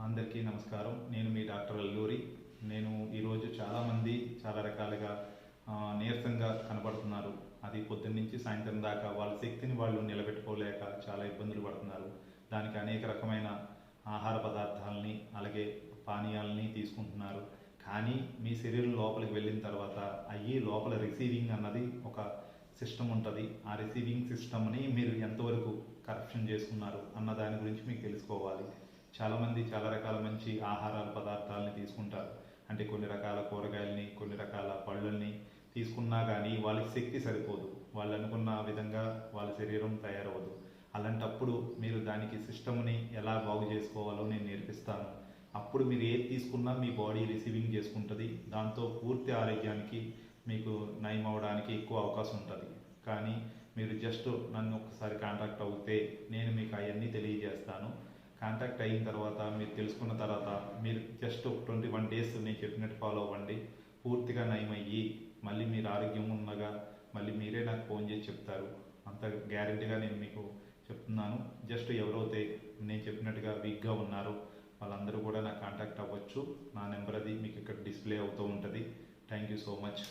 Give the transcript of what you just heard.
అందరికీ నమస్కారం. నేను మీ డాక్టర్ అల్లూరి. నేను ఈరోజు చాలామంది చాలా రకాలుగా నీరసంగా కనబడుతున్నారు. అది పొద్దున్న నుంచి సాయంత్రం దాకా వాళ్ళ శక్తిని వాళ్ళు నిలబెట్టుకోలేక చాలా ఇబ్బందులు పడుతున్నారు. దానికి అనేక రకమైన ఆహార పదార్థాలని అలాగే పానీయాలని తీసుకుంటున్నారు. కానీ మీ శరీరం లోపలికి వెళ్ళిన తర్వాత అయ్యి లోపల రిసీవింగ్ అన్నది ఒక సిస్టమ్ ఉంటుంది. ఆ రిసీవింగ్ సిస్టమ్ని మీరు ఎంతవరకు కరప్షన్ చేసుకున్నారు అన్న దాని గురించి మీకు తెలుసుకోవాలి. చాలామంది చాలా రకాల మంచి ఆహార పదార్థాలని తీసుకుంటారు. అంటే కొన్ని రకాల కూరగాయలని కొన్ని రకాల పళ్ళని తీసుకున్నా కానీ వాళ్ళకి శక్తి సరిపోదు. వాళ్ళు అనుకున్న విధంగా వాళ్ళ శరీరం తయారవ్వదు. అలాంటప్పుడు మీరు దానికి సిస్టమ్ని ఎలా బాగు చేసుకోవాలో నేను నేర్పిస్తాను. అప్పుడు మీరు ఏది తీసుకున్నా మీ బాడీ రిసీవింగ్ చేసుకుంటుంది. దాంతో పూర్తి ఆరోగ్యానికి మీకు నయం అవడానికి ఎక్కువ అవకాశం ఉంటుంది. కానీ మీరు జస్ట్ నన్ను ఒకసారి కాంటాక్ట్ అవుతే నేను మీకు అవన్నీ తెలియజేస్తాను. కాంటాక్ట్ అయిన తర్వాత మీరు తెలుసుకున్న తర్వాత మీరు జస్ట్ ట్వంటీ వన్ డేస్ నేను చెప్పినట్టు ఫాలో అవ్వండి. పూర్తిగా నయమయ్యి మళ్ళీ మీరు ఆరోగ్యం ఉన్నగా మళ్ళీ మీరే నాకు ఫోన్ చేసి చెప్తారు. అంత గ్యారెంటీగా నేను మీకు చెప్తున్నాను. జస్ట్ ఎవరైతే నేను చెప్పినట్టుగా వీక్గా ఉన్నారో వాళ్ళందరూ కూడా నాకు కాంటాక్ట్ అవ్వచ్చు. నా నెంబర్ అది మీకు ఇక్కడ డిస్ప్లే అవుతూ ఉంటుంది. Thank you so much